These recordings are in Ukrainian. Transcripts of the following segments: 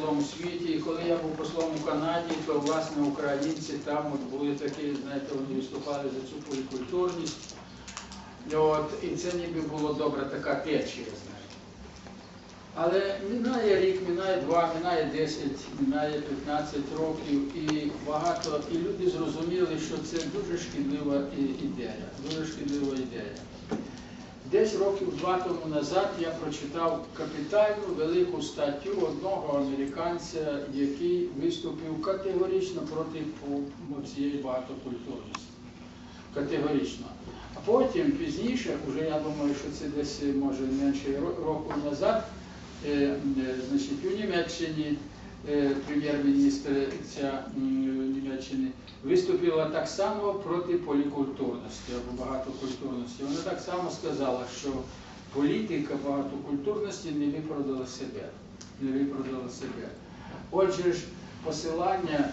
цілому світі. І коли я був послом у Канаді, то власне українці там от були такі, знаєте, вони виступали за цю полікультурність. От, і це ніби було добра така течія, знаєте. Але минає рік, минає два, минає 10, минає 15 років, і багато, і люди зрозуміли, що це дуже шкідлива ідея, дуже шкідлива ідея. Десь років два тому назад я прочитав капітальну велику статтю одного американця, який виступив категорично проти цієї багатокультурності. Категорично. А потім пізніше, вже я думаю, що це десь може менше ро- року назад, е, е, значить, у Німеччині е, прем'єр-міністриця м, Німеччини виступила так само проти полікультурності або багатокультурності. Вона так само сказала, що політика багатокультурності не виправдала себе. Не виправдала себе. Отже ж, посилання,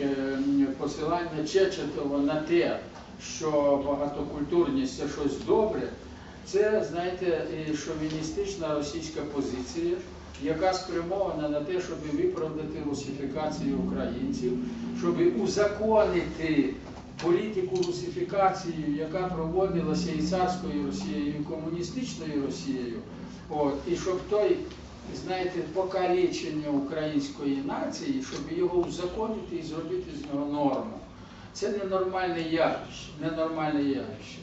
е, посилання Чечетова на те, що багатокультурність це щось добре, це, знаєте, шовіністична російська позиція, яка спрямована на те, щоб виправдати русифікацію українців, щоб узаконити політику русифікації, яка проводилася і царською Росією, і комуністичною Росією. От, і щоб той, знаєте, покалічення української нації, щоб його узаконити і зробити з нього норму. Це ненормальне явище, ненормальне явище.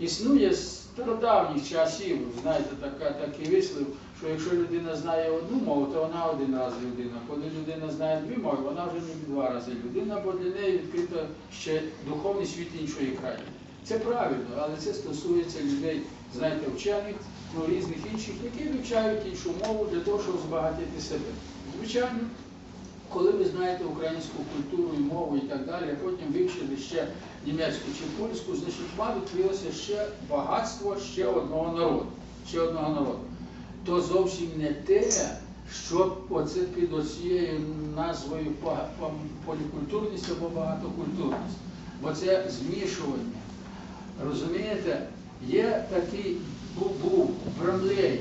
Існує з стародавніх часів, знаєте, така, такий вислів, що якщо людина знає одну мову, то вона один раз людина. Коли людина знає дві мови, вона вже не два рази людина, бо для неї відкрито ще духовний світ іншої країни. Це правильно, але це стосується людей, знаєте, вчених, ну, різних інших, які вивчають іншу мову для того, щоб збагатити себе. Звичайно, коли ви знаєте українську культуру і мову і так далі, а потім вивчили ще німецьку чи польську, значить вам відкрилося ще багатство ще одного народу. Ще одного народу. То зовсім не те, що оце під оцією назвою полікультурність або багатокультурність. Бо це змішування. Розумієте, є такий був, Брамлей,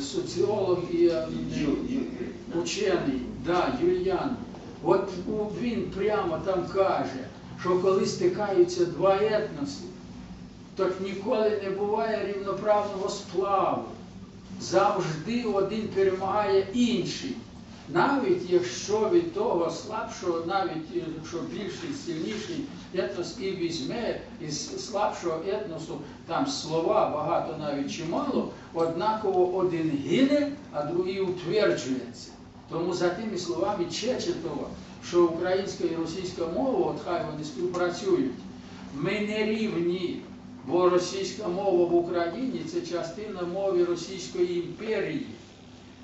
соціолог і е, учений, да, Юліан. От він прямо там каже, що коли стикаються два етноси, так ніколи не буває рівноправного сплаву. Завжди один перемагає інший. Навіть якщо від того слабшого, навіть якщо більший, сильніший етнос і візьме із слабшого етносу там слова багато навіть чи мало, однаково один гине, а другий утверджується. Тому за тими словами Чечетова, що українська і російська мова, от хай вони співпрацюють, ми не рівні, бо російська мова в Україні це частина мови Російської імперії.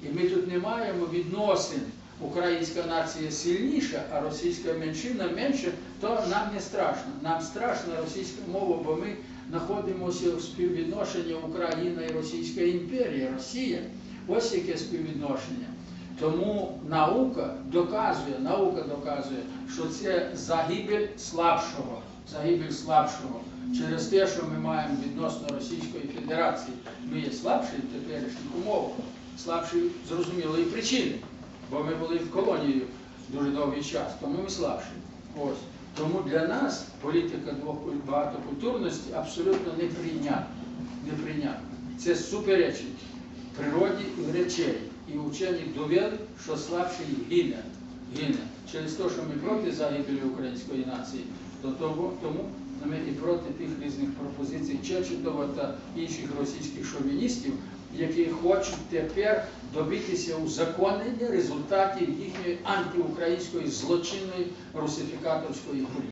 І ми тут не маємо відносин. Українська нація сильніша, а російська меншина менше, то нам не страшно. Нам страшна російська мова, бо ми знаходимося в співвідношенні Україна і Російська імперія, Росія. Ось яке співвідношення. Тому наука доказує, наука доказує, що це загибель слабшого, загибель слабшого. Через те, що ми маємо відносно Російської Федерації, ми є слабші в теперішніх умовах, слабші зрозумілої причини, бо ми були в колонії дуже довгий час, тому ми слабші. Ось. Тому для нас політика двох- багатокультурності абсолютно неприйнятна. неприйнятна. Це суперечить природі і речей. І вчені довели, що слабший гине. гине. Через те, що ми проти загибелі української нації, то того, тому ми і проти тих різних пропозицій Чечетова та інших російських шовіністів, які хочуть тепер добитися узаконення результатів їхньої антиукраїнської злочинної русифікаторської політики.